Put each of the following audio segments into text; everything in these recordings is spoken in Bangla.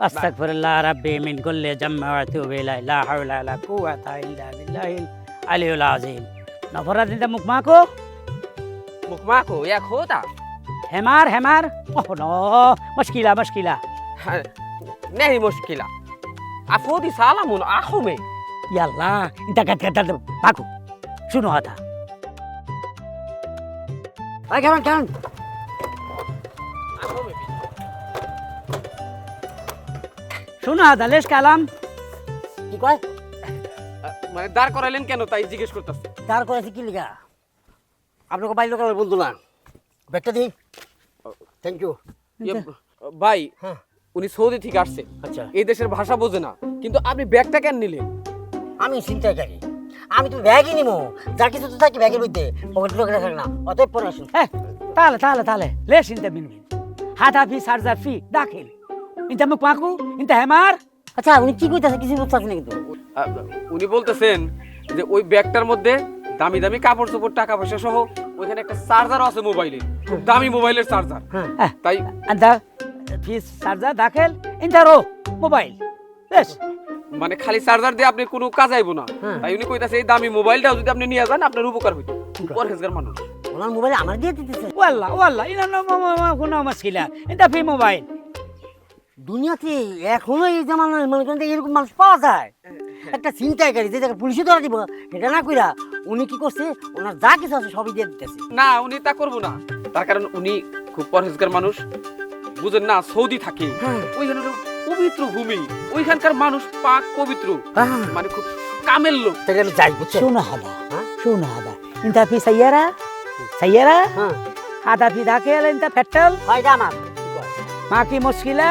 أستغفر الله ربي من كل ذنب وأتوب إليه لا حول ولا قوة إلا بالله العلي العظيم نفرت أنت مكماكو مكماكو يا خوتا حمار حمار أوه نو مشكلة مشكلة नहीं مشكلة أفودي سلام أخومي يلا أنت قد قد ماكو شنو هذا كمان كمان শোনো আদালেশ কালাম। কি কয়? মানে দাঁড় করাইলেন কেন? তাই জিজ্ঞেস করতেছে। দাঁড় করাইছি কি লিখা আপনাকে বাইর লোকাল বন্ধু না। ব্যাগটা দিই থ্যাংক ইউ ভাই হ্যাঁ। উনি সৌদি থেকে আসছে। আচ্ছা। এই দেশের ভাষা বোঝে না। কিন্তু আপনি ব্যাগটা কেন নিলেন? আমি চিন্তাকারী আমি তো ব্যাগই নিমো। যা কিছু তো থাকি ব্যাগের মধ্যে লোক রাখেন না। অতএব পড়াশুন হ্যাঁ তাহলে তাহলে তাহলে লে চিন্তা বিনবিন হাতা ফি সার্জার ফি দাখিল ইনতে আমি পাকু ইনতে হেমার আচ্ছা উনি কি কইতাছে কিছু বুঝতাছি না কিন্তু উনি বলতেছেন যে ওই ব্যাগটার মধ্যে দামি দামি কাপড় চোপড় টাকা পয়সা সহ ওইখানে একটা চার্জার আছে মোবাইলে। খুব দামি মোবাইলের চার্জার। হ্যাঁ। তাই দা ফিস চার্জার দাখেল ইন্টারো মোবাইল। বেশ। মানে খালি চার্জার দিয়ে আপনি কোনো কাজ আইব না। হ্যাঁ। তাই উনি কইতাছে এই দামি মোবাইলটাও যদি আপনি নিয়ে যান আপনার উপকার হইতো। পরহেজগার মানুষ। ওনার মোবাইল আমার দিয়ে দিতেছে। ওয়াল্লাহ ওয়াল্লাহ ইনার নাম আমার ছিলা। এটা ফ্রি মোবাইল। দুনিয়াতে এখনও এই জামানায় মনে করেন এরকম মানুষ পাওয়া যায়। হ্যাঁ। একটা চিন্তায় গাড়ি যে পুলিশে ধরা দিব এটা না কইরা উনি কি করছে ওনার যা কিছু আছে সবই দিয়ে দিতেছে। না উনি তা করব না। তার কারণ উনি খুব পরহেজগার মানুষ। বুঝেন না সৌদি থাকে। হ্যাঁ। ওই পবিত্র ভূমি। ওইখানকার মানুষ পাক পবিত্র। হ্যাঁ। মানে খুব কামের লোক। তাই আমি যাই বুঝছ? শোনো হাদা শোনো হাদা। ইন্তা ফি সাইয়ারা সাইয়ারা হাদা ফি এলেন তা পেট্রোল হয় জামা মা কি মুশকিলা?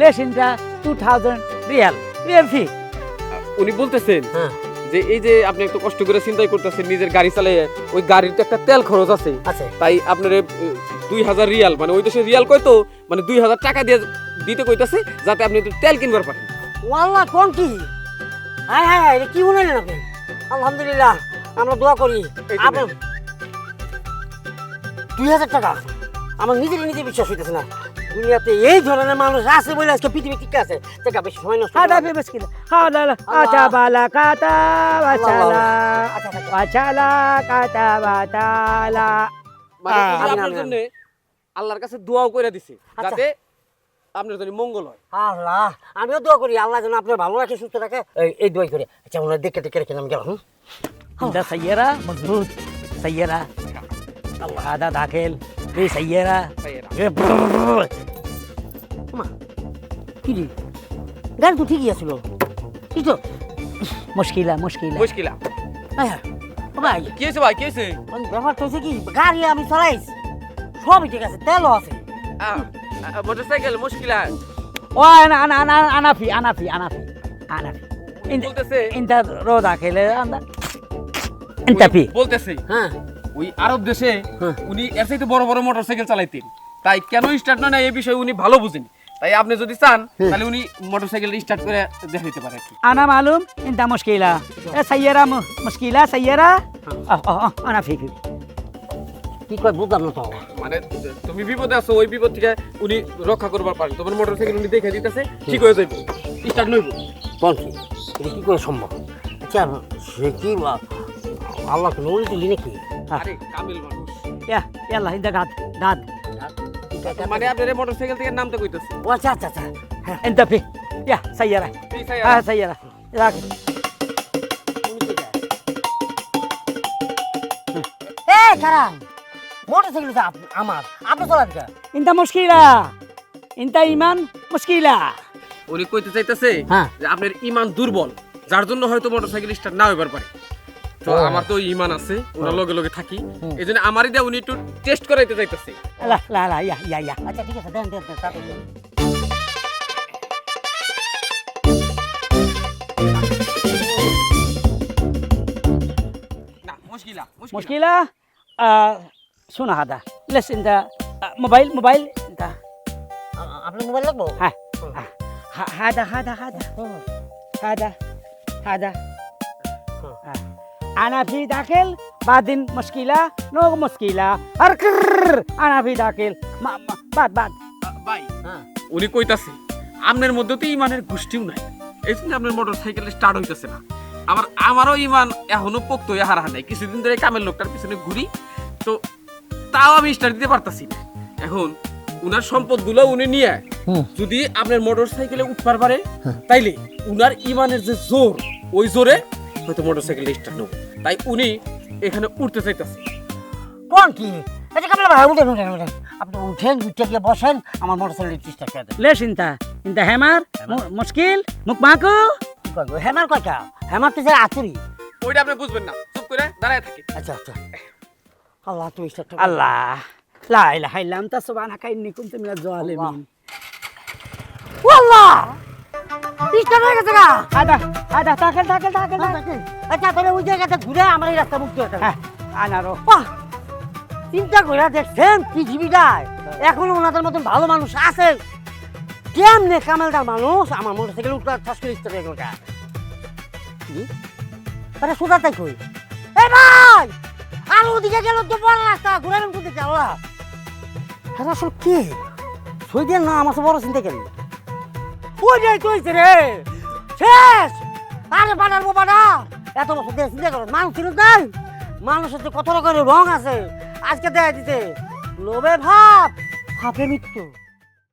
লেসিনটা two thousand Real Real fee উনি বলতেছেন হ্যাঁ। যে এই যে আপনি একটু কষ্ট করে চিন্তাই করতেছেন নিজের গাড়ি চালিয়ে ওই গাড়ির তো একটা তেল খরচ আছে। তাই আপনার দুই হাজার রিয়াল মানে ওই দেশে রিয়াল কয়তো মানে দুই হাজার টাকা দিয়ে দিতে কইতাছে যাতে আপনি একটু তেল কিনবার পারেন। ওয়াল্লাহ কোন কি? হ্যাঁ হ্যাঁ এটা কি বলেন আপনি? আলহামদুলিল্লাহ আমরা দোয়া করি। আপনার দুই হাজার টাকা। আমার নিজের নিজে বিশ্বাস হইতেছে না। দুনিয়াতে এই ধরনের মানুষ আছে বলে আজকে পৃথিবী ঠিক আছে টাকা বেশি সময় নষ্ট هذا করা في مشكلة هذا لا كتب لك كتب وشلا আচ্ছা আচ্ছা وشلا كتب تعالى মানে আহ, উনি আমিন, আপনার আমিন, জন্য আল্লাহর কাছে দোয়াও করে দিছে আচ্ছা। যাতে আপনার জন্য মঙ্গল হয় আল্লাহ আমিও দোয়া করি আল্লাহ যেন আপনার ভালো রাখে সুস্থ রাখে এই- এই দোয়াই করে আচ্ছা ওনার দেখে দেখে রেখে আমি গেলাম হুম? أنت سيارة مضبوط سيارة هذا داخل في سيارة মা কি রে? গাড়ি তো ঠিকই আছিল। কি তো? মুশকিলা মুশকিলা। মুশকিলা। ভাই। কি ভাই কি ব্যাপার তো কি গাড়ি আমি চালাইছি সবই ঠিক আছে তেলও আছে। মোটরসাইকেল মুশকিলা। ও আনাফি আনাফি আনাফি আনাফি। বলতেছে। হ্যাঁ। ওই আরব দেশে হ্যাঁ। উনি এর তো বড় বড় মোটরসাইকেল চালাইতেন। তাই কেন স্টার্ট না এই বিষয়ে উনি ভালো বুঝেন। তাই আপনি যদি চান তাহলে উনি মোটরসাইকেল স্টার্ট করে দেখা দিতে পারে আনা মালুম ইনতা মুশকিলা। এ সাইয়ারা মুশকিলা সাইয়ারা? হ্যাঁ। আনা ফিক কি কয় বুঝলাম না তো মানে তুমি বিপদে আছো ওই বিপদ থেকে উনি রক্ষা করবার পারেন তোমার মোটরসাইকেল উনি দেখে দিতেছে ঠিক হয়ে যাইব। স্টার্ট নইব। বল কি এটা কি করে সম্ভব? আচ্ছা সে কি আল্লাহ নলি দিলি নাকি আরে কামিল মানুষ। ইয়া ইয়াল্লাহ ইন্দা গাদ গাদ আচ্ছা, আচ্ছা, মানে আচ্ছা। মোটরসাইকেল থেকে নামতে ও আচ্ছা আচ্ছা আচ্ছা। হ্যাঁ। ইয়া সাইয়ারা। হ্যাঁ সাইয়ারা। রাখ। এ আমার। মুশকিলা। ইমান মুশকিলা। কইতে চাইতেছে হ্যাঁ। আপনার ইমান দুর্বল যার জন্য হয়তো মোটরসাইকেল স্টার্ট না হইবার পারে। তো হ্যাঁ। আমার তো ইমান আছে ওনার হ্যাঁ। লগে লগে থাকি। এই জন্য আমারই দিয়ে উনি একটু টেস্ট করাইতে চাইতেছে। লা লা লা ইয়া ইয়া ইয়া। আচ্ছা ঠিক আছে দেন দেন দেন তাড়াতাড়ি মুশকিলা শোনা হাদা। লেস ইন দা মোবাইল মোবাইল দা। আপনার মোবাইল লাগবো? হ্যাঁ।, হ্যাঁ। হাদা হাদা হাদা। হাদা হাদা। আনা ফি দাখিল বাদিন মুশকিলা নো মুশকিলা। আর আনা ফি দাখিল বাদ বাদ। ভাই হ্যাঁ। উনি কইতাছে আপনার মধ্যে তো ইমানের গোষ্ঠীও নাই। এই জন্য আপনার মোটর সাইকেল স্টার্ট হইতেছে না। আবার আমারও ইমান এখনও পোক্ত হয়ে হারা নাই। কিছুদিন ধরে কামের লোকটার পিছনে ঘুরি তো তাও আমি স্টার্ট দিতে পারতাছি না। এখন উনার সম্পদগুলো উনি নিয়ে যদি আপনার মোটর সাইকেলে উঠবার পারে হ্যাঁ। তাইলে উনার ইমানের যে জোর ওই জোরে হয়তো মোটরসাইকেলে স্টার্ট নেব। তাই উনি এখানে উঠতে চাইতেছে। কোন কি? এটা কামলা ভাই উঠেন উঠেন উঠেন আপনি উঠেন উঠে গিয়ে বসেন আমার মোটর সাইকেল চেষ্টা করে দেন। লে চিন্তা চিন্তা হেমার মু- মুশকিল মুখ মাকু হেমার কয়টা? হেমার তো স্যার আতুরি। ওইটা আপনি বুঝবেন না। চুপ করে দাঁড়ায় থাকে। আচ্ছা আচ্ছা। আল্লাহ তুমি আল্লাহ। লা ইলাহা ইল্লা আনতা সুবহানাকা ইন্নী কুনতু মিনাজ জালিমিন আল্লাহ! স্টার্ট হয়ে গেছে গা আদা আদা তাকেল তাকেল তাকেল আচ্ছা তাহলে ওই জায়গাটা ঘুরে আমার এই রাস্তা মুক্ত হ্যাঁ আনারো বাহ! চিন্তা করে দেখছেন পৃথিবীটায়। এখনও ওনাদের মতন ভালো মানুষ আছে। কেমনে কামেলদার মানুষ? আমার মোটর সাইকেল উঠতে ঠাস করে হয়ে গেল গা কি? আরে সোজা তাই কই? এই ভাই! আর ওদিকে গেল তো বড় রাস্তা ঘুরে কোন দিকে? আল্লাহ! হ্যাঁ আসলে কে? সইদের না আমার বড় চিন্তা করি। ওই চলছে রে। শেষ। আরে বানার বাবা এত বছর দেশ চিন্তা করো, মানুষ ছিল মানুষের যে কত রকমের রং আছে, আজকে দেয় দিতে লোভে ভাব ভাবে মৃত্যু।